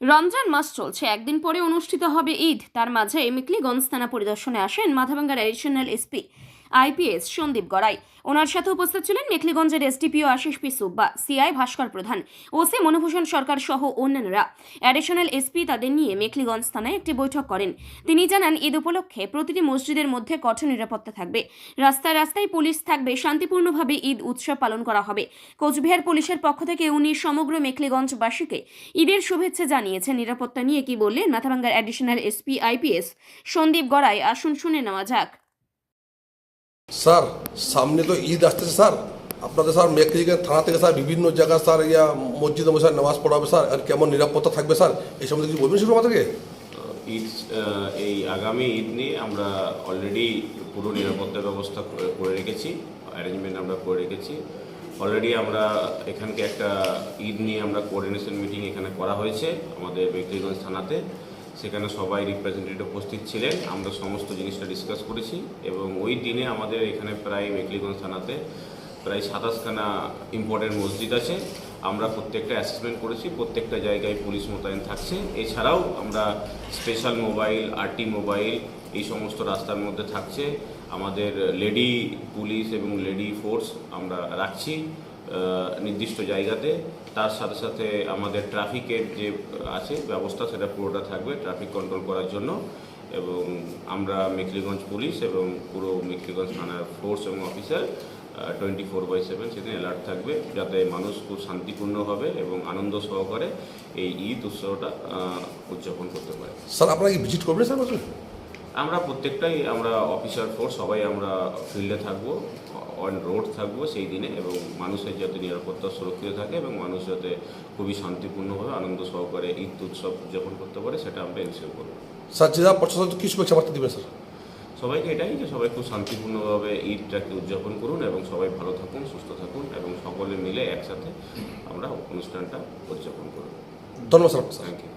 রমজান মাস চলছে। একদিন পরে অনুষ্ঠিত হবে ঈদ। তার মাঝে মিকলিগঞ্জ থানা পরিদর্শনে আসেন মাথাভাঙ্গার additional SP IPS Sandip Garai. ওনার সাথে উপস্থিত ছিলেন মেখলিগঞ্জের SDPO Ashis P Subba, CI Bhaskar Pradhan, OC Manobhushan সরকার সহ অন্যান্যরা। অ্যাডিশনাল এসপি তাদের নিয়ে মেখলিগঞ্জ থানায় একটি বৈঠক করেন। তিনি জানান, ঈদ উপলক্ষে প্রতিটি মসজিদের মধ্যে কঠোর নিরাপত্তা থাকবে। রাস্তায় রাস্তায় পুলিশ থাকবে, শান্তিপূর্ণভাবে ঈদ উৎসব পালন করা হবে। কোচবিহার পুলিশের পক্ষ থেকে উনি সমগ্র মেখলিগঞ্জবাসীকে ঈদের শুভেচ্ছা জানিয়েছেন। নিরাপত্তা নিয়ে কি বললেন মাথাভাঙ্গার additional SP IPS Sandip Garai? আসুন শুনে নেওয়া যাক। স্যার, সামনে তো ঈদ আসতেছে স্যার। আপনাদের স্যার মেকলিগের থানা থেকে স্যার বিভিন্ন জায়গায় স্যার ইয়া মসজিদে বসে নামাজ পড়াবে স্যার। আর কেমন নিরাপত্তা থাকবে স্যার? এই সম্বন্ধে কিছু বলবেন শুরু আমাদেরকে? ঈদ এই আগামী ঈদ নিয়ে আমরা অলরেডি পুরো নিরাপত্তা ব্যবস্থা করে- রেখেছি অ্যারেঞ্জমেন্ট আমরা করে রেখেছি। অলরেডি আমরা এখানকে একটা ঈদ নিয়ে আমরা কোঅর্ডিনেশন মিটিং এখানে করা হয়েছে আমাদের মেঘলিগঞ্জ থানাতে। সেখানে সবাই রিপ্রেজেন্টেটিভ উপস্থিত ছিলেন। আমরা সমস্ত জিনিসটা ডিসকাস করেছি এবং ওই দিনে আমাদের এখানে প্রায় মেকলিগঞ্জ থানাতে প্রায় সাতাশখানা ইম্পর্টেন্ট মসজিদ আছে। আমরা প্রত্যেকটা অ্যাসেসমেন্ট করেছি, প্রত্যেকটা জায়গায় পুলিশ মোতায়েন থাকছে। এছাড়াও আমরা স্পেশাল মোবাইল আরটি মোবাইল এই সমস্ত রাস্তার মধ্যে থাকছে। আমাদের লেডি পুলিশ এবং লেডি ফোর্স আমরা রাখছি নির্দিষ্ট জায়গাতে। তার সাথে সাথে আমাদের ট্রাফিকের যে আছে ব্যবস্থা, সেটা পুরোটা থাকবে ট্রাফিক কন্ট্রোল করার জন্য। এবং আমরা মেখলিগঞ্জ পুলিশ এবং পুরো মেখলিগঞ্জ থানার ফোর্স এবং officer twenty four by seven সেদিন অ্যালার্ট থাকবে যাতে মানুষ খুব শান্তিপূর্ণভাবে এবং আনন্দ সহকারে এই ঈদ উৎসবটা উদযাপন করতে পারে। স্যার, আপনারা কি ভিজিট করবেন স্যার আমরা প্রত্যেকটাই আমরা অফিসার ফোর্স সবাই আমরা ফিল্ডে থাকব অন রোড থাকব সেই দিনে এবং মানুষের যাতে নিরাপত্তা সুরক্ষিত থাকে এবং মানুষ যাতে খুবই শান্তিপূর্ণভাবে আনন্দ সহকারে ঈদ উৎসব উদযাপন করতে পারে সেটা আমরা এনশিওর করব। স্যার জেলা প্রশাসন কি শুভেচ্ছা বার্তা দিবেন স্যার? সবাইকে এটাই যে সবাই খুব শান্তিপূর্ণভাবে ঈদটাকে উদযাপন করুন এবং সবাই ভালো থাকুন সুস্থ থাকুন এবং সকলে মিলে একসাথে আমরা অনুষ্ঠানটা উদযাপন করব। ধন্যবাদ স্যার। Thank you